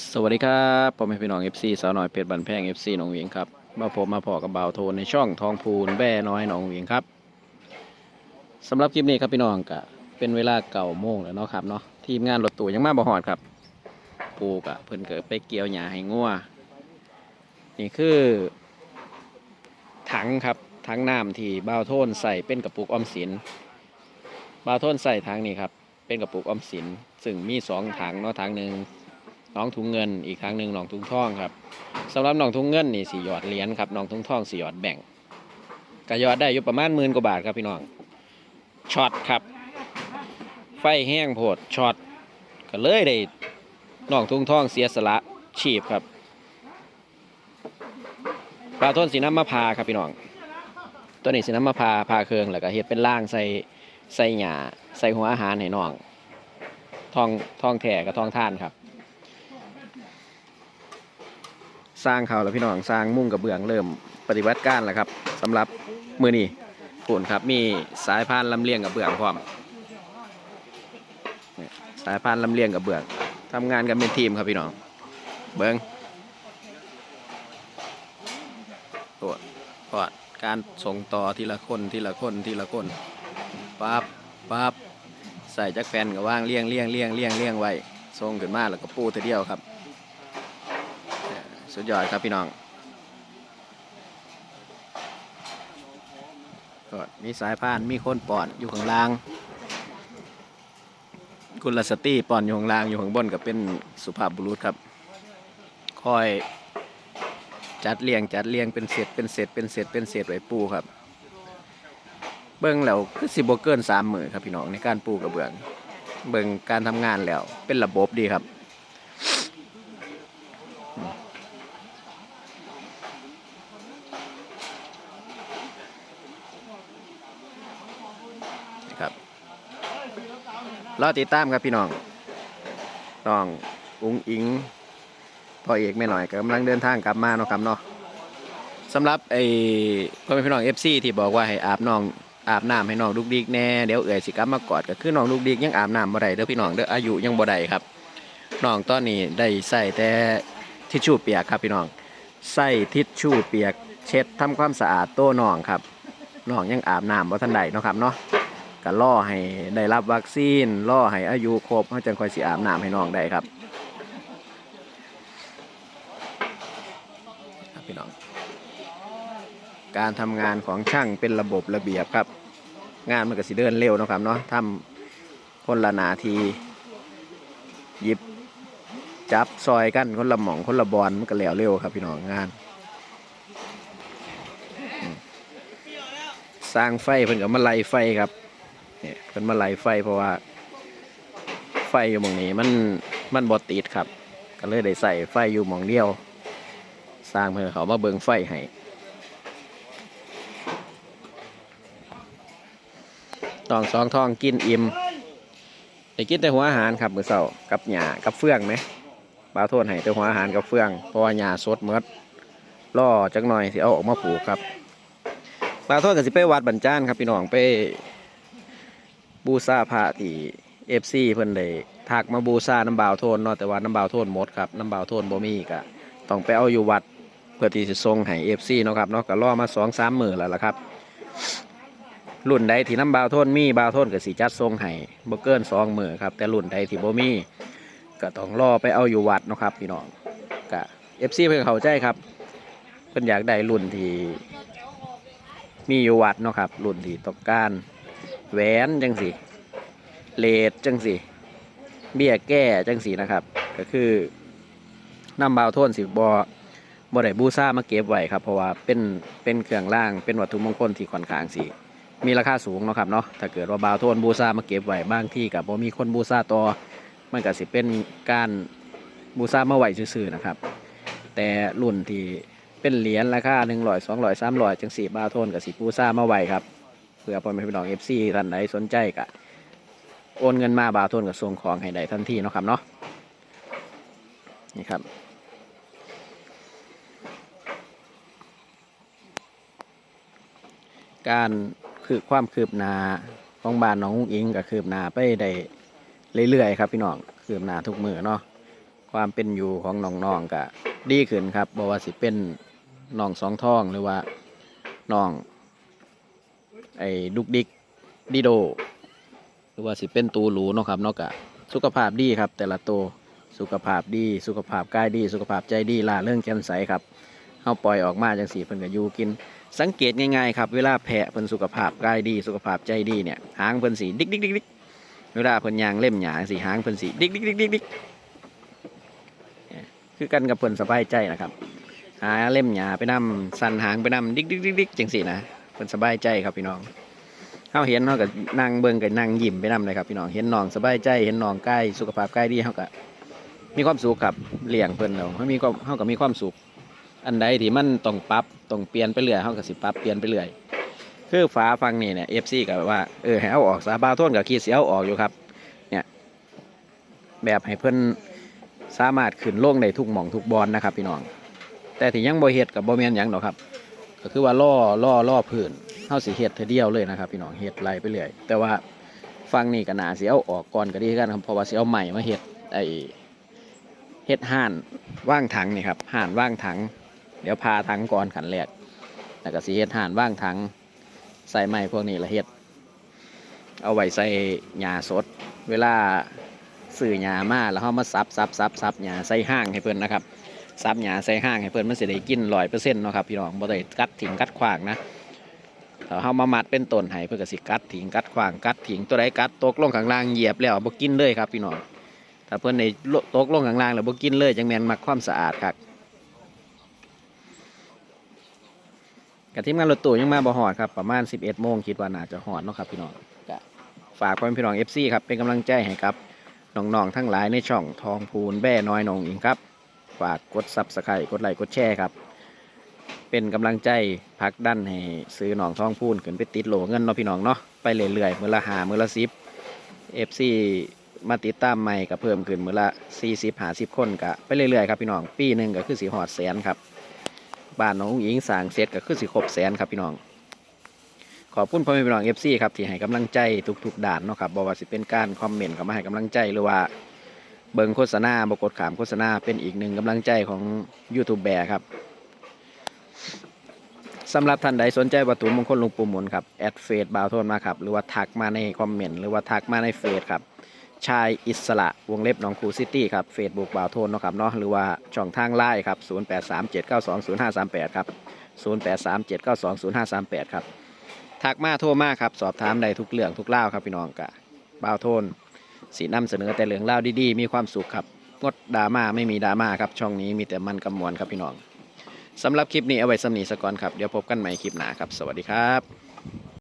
สวัสดีครับผมเป็นพี่น้อง FC สาวน้อยเพชรบันแพง FC หนองเวียงครับมาพบมาพอกับบ่าวโทนในช่องทองพูนแบ่น้อยหนองเวียงครับสำหรับคลิปนี้ครับพี่น้องก็เป็นเวลาเก่าโมงแล้วเนาะครับเนาะทีมงานรถตู้ยังมาบ่หอดครับ ปูกะเพิ่นเกิดไปเกี่ยวหญ้าให้งัวนี่คือ ถังครับถังน้ำที่บ่าวโทนใส่เป็นกระปุกออมสินบ่าวโทนใส่ถังนี้ครับเป็นกระปุกออมสินซึ่งมีสองถังเนาะถังหนึ่ง น้องถุงเงินอีกครั้งหนึ่งน้องถุงทองครับสำหรับน้องถุงเงินนี่สี่หยอดเหรียญครับน้องถุงทองสี่หยอดแบ่งก็ยอดได้อยู่ประมาณหมื่นกว่าบาทครับพี่น้องช็อตครับ ไฟแห้งโพดช็อตก็เลยได้น้องถุงทองเสียสละชีพครับปลาต้นสีน้ำมะพร้าวครับพี่น้องตัวนี้สีน้ำมะพร้าวพาเครืองแล้วก็เฮ็ดเป็นล่างใส่ใส่หญ้าใส่หัวอาหารให้น้องทองทองแถ่กับทองท่านครับ สร้างเขาแล้วพี่น้องสร้างมุ่งกับเบื้องเริ่มปฏิบัติการแล้วครับสำหรับมือนี้ปุ่นครับมีสายพานลำเลียงกับเบื้องพร้อมสายพานลำเลียงกับเบื้องทำงานกันเป็นทีมครับพี่น้อง เบิ้งโอ้ก็การส่งต่อทีละคนทีละคนทีละคนปั๊บปั๊บใส่จักแฟนกับว่างเลี้ยงเลี้ยงเลี้ยงเลี้ยงเลี้ยงไว้ส่งขึ้นมาแล้วก็ปูทีเดียวครับ สุดยอดครับพี่น้องก็มีสายพานมีคนปอนอยู่ข้างล่างกุลสตรีปอนอยู่ข้างล่างอยู่ข้างบนก็เป็นสุภาพบุรุษครับ คอยจัดเรียงจัดเรียงเป็นเศษเป็นเศษเป็นเศษเป็นเศษไว้ปูครับ เบิ้งแล้วคือสิบเกินสามมือครับพี่น้องในการปูกระเบื้อง เบิ้งการทำงานแล้วเป็นระบบดีครับ รอติดตามครับพี่น้องน้องอุ้งอิงพ่อเอกไม่หน่อยกำลังเดินทางกลับมาเนาะครับเนาะสำหรับไอ้พ่อแม่พี่น้องเอฟซีที่บอกว่าให้อาบน้องอาบน้ำให้น้องลูกดิกแน่เดี๋ยวเอื่อยสิกลับมากอดก็คือน้องลูกดิกยังอาบน้ำบ่ได้เด้อพี่น้องเด้ออายุยังบ่ได้ครับน้องตอนนี้ได้ใส่แต่ทิชชู่เปียกครับพี่น้องใส่ทิชชู่เปียก เช็ดทำความสะอาดโต้น้องครับน้องยังอาบน้ำบ่ทันได้เนาะครับเนาะ ก็ล่อให้ได้รับวัคซีนล่อให้อายุครบเขาจังคอยสิอาบน้ำให้น้องได้ครับพี่น้อง การทำงานของช่างเป็นระบบระเบียบครับ งานมันก็สิเดินเร็วนะครับเนาะทำคนละนาทีหยิบจับซอยกันคนละหม่องคนละบอลมันก็แล้วเร็วครับพี่น้องงาน สร้างไฟเพิ่นก็มาไล่ไฟครับ เนี่ยเพิ่นมาไล่ไฟเพราะว่า ไฟอยู่หมองนี้มันมันบอติดครับ ก็เลยได้ใส่ไฟอยู่หมองเดียว สร้างเพื่อเขามาเบิงไฟให้ตองสองทองกินอิ่มได้กินแต่หัวอาหารครับมือเช้ากับหญ้ากับเฟืองไหมบาวโทษให้แต่หัวอาหารกับเฟืองเพราะว่าหญ้าสดเมดล่อจักหน่อยสิเอาออกมาปลูกครับบาวโทษก็สิไปวัดบัญจานครับพี่น้องไป บูซาพระที่เอฟซีเพิ่นได้ทักมาบูซาน้ำบาวโทนเนาะแต่ว่าน้ำบาวโทนหมดครับน้ำบาวโทนบ่มีก็ต้องไปเอาอยู่วัดเพื่อที่จะส่งให้เอฟซีเนาะครับเนาะก็รอมาสองสามมื้อแล้วล่ะครับ รุ่นใดที่น้ำบาวโทนมีบาวโทนก็สิจัดส่งให้บ่เกินสองมื้อครับแต่รุ่นใดที่บ่มีก็ต้องรอไปเอาอยู่วัดเนาะครับพี่น้องก็เอฟซีเพิ่นเข้าใจครับเพิ่นอยากได้รุ่นที่มีอยู่วัดเนาะครับ รุ่นที่ต้องการ แหวนจังสีเลดจังสีเบี้ยแก้จังสีนะครับ ก็คือนำบาวโทนสิบอบอได้บูซ่ามาเก็บไว้ครับ เพราะว่าเป็นเป็นเครื่องล่างเป็นวัตถุมงคลที่ค่อนข้างสีมีราคาสูงเนาะครับเนาะถ้าเกิดว่าบาวโทนบูซ่ามาเก็บไว้บางที่กับบ่มีคนบูซ่าต่อมันก็สิเป็นการบูซ่ามาไว้ซื่อๆนะครับ แต่รุ่นที่เป็นเหรียญราคาหนึ่งร้อยสองร้อยสามร้อยจังสีบาวโทนกับสิบูซ่ามาไวครับ เพื่อพ่อแม่พี่น้องเอฟซีท่านใดสนใจก็โอนเงินมาบาวโทนกับส่งของให้ได้ทันทีเนาะครับเนาะนี่ครับการคือความคืบหน้าของบ้านน้องอุ้งอิงกับคืบหน้าไปได้เรื่อยๆครับพี่น้องคืบหน้าทุกมือเนาะความเป็นอยู่ของน้องๆก็ดีขึ้นครับบ่ว่าสิเป็นน้องสองท้องหรือว่าน้อง ไอ้ดุกดิกดิโด หรือว่าสิเป็นตูหรูเนาะครับเนาะกะสุขภาพดีครับ แต่ละตัวสุขภาพดี สุขภาพกายดี สุขภาพใจดีล่าเรื่องแจ่มใสครับเฮาปล่อยออกมาจังสีเพิ่นก็อยู่กิน สังเกตง่ายๆครับ เวลาแพะเพิ่นสุขภาพกายดี สุขภาพใจดีเนี่ยหางเพิ่นสีดิกดิกดิกดิกเวลาเพิ่นยางเล่มหยางสีหางเพิ่นสีดิกดิกดิกดิกดิกเนี่ยคือกันกับเพิ่นสบายใจนะครับ หาเล่มหยาไปนำสันหางไปนำดิกดิกดิกดิกจังสีนะ พิ่นสบายใจครับพี่น้องเฮาเห็นเฮาก็นั่งเบิ่งกับนั่งยิ้มไปนำเลยครับพี่น้องเห็นน้องสบายใจเห็นน้องใกล้สุขภาพใกล้ดีเฮาก็มีความสุขครับเลี้ยงเพิ่นแล้วเฮามีความเฮาก็มีความสุข อันใดที่มันต้องปรับต้องเปลี่ยนไปเรื่อยเฮาก็สิปรับเปลี่ยนไปเรื่อยคือฝาฟังนี่เนี่ย FC ก็ว่าเออให้เอาออกซะบาวโทนก็คิดสิเอาออกอยู่ครับเนี่ยแบบให้เพิ่อนสามารถขึ้นโล่งได้ทุกหม่องทุกบอลนะครับพี่น้อง แต่ที่ยังบ่เฮ็ดก็บ่แม่นยังดอกครับ ก็คือว่าล่อล่อล่อพื้นเฮาสิเฮ็ดเทอเดียวเลยนะครับพี่น้องเฮ็ดไล่ไปเรื่อยแต่ว่าฟังนี่ก็น่าสิเอาออกก่อนก็ดีกันครับเพราะว่าสิเอาใหม่มาเฮ็ดไอเฮ็ดห่านว่างถังนี่ครับห่านว่างถัง เดี๋ยวพาถังก่อนขันแรกแล้วก็สิเฮ็ดห่านว่างถังใส่ไม้พวกนี้ละเฮ็ด เอาไว้ใส่หญ้าสด เวลาซื้อหญ้ามาแล้วเฮามาซับซับซับซับหญ้าใส่ห้างให้เพิ่นนะครับ ซับหยาใส่ห้างให้เพิ่อนมันสิได้กินร้อยเปอร์เซ็นต์เนาะครับพี่น้องบ่ได้กัดถิงกัดขวางนะถ้าเฮามามัดเป็นต้นให้เพิ่นก็สิกัดถิงกัดขวางกัดถิงตัวใดกัดตกลงข้างล่างเหยียบแล้วบ่กินเลยครับพี่น้องถ้าเพิ่อนได้ตกลงข้างล่างแล้วบ่กินเลยจังแมนมักความสะอาดครับกะทีมงานรถตู้ยังมาบ่ฮอดครับประมาณ 11โมงคิดว่าน่าจะฮอดเนาะครับพี่น้องก็ฝากพ่อแม่พี่น้อง FC ครับเป็นกำลังใจให้ครับน้องๆทั้งหลายในช่องทองพูนแบ่น้อยหนองอิงครับ ฝากกดซับสไครต์กดไลค์กดแชร์ครับ เป็นกำลังใจพักดันให้ซื้อหนองท้องพูนขึ้นไปติดโหลเงินเนาะพี่น้องเนาะไปเรื่อยๆมือละหามือละสิบเอฟซีมาติดตามใหม่ก็เพิ่มขึ้นมือละสี่สิบหาสิบคนก็ไปเรื่อยๆครับพี่น้องปีหนึ่งก็คือสีหอดแสนครับบ้านน้องหญิงสางเสร็จก็คือสีครบแสนครับพี่น้องขอบคุณพ่อแม่พี่น้องเอฟซีครับที่ให้กำลังใจทุกๆด่านเนาะครับบอกว่าสิเป็นการคอมเมนต์เข้ามาให้กำลังใจหรือว่า เบิงโฆษณาบกดขามโฆษณาเป็นอีกหนึ่งกำลังใจของยูทูบแบร์ครับสำหรับท่านใดสนใจวัตถุมงคลลวงปู่หมุนครับ แอดเฟซบาวโทนมาครับ หรือว่าทักมาในคอมเมนต์ หรือว่าทักมาในเฟซครับ ชายอิสระวงเล็บหนองคูซิตี้ครับเฟซบุ๊กบาวโทนเนาะครับเนาะหรือว่าช่องทางไลน์ครับ 0837920538 ครับ 0837920538 ครับทักมาโทรมาครับ สอบถามได้ทุกเรื่องทุกเล่าครับพี่น้องกะบาวโทน สีนำเสนอแต่เหลืองเล่าดีๆ มีความสุขครับงดดราม่าไม่มีดราม่าครับ ช่องนี้มีแต่มันกำมวลครับพี่น้องสำหรับคลิปนี้เอาไว้สำนีสกอนครับ เดี๋ยวพบกันใหม่คลิปหน้าครับ สวัสดีครับ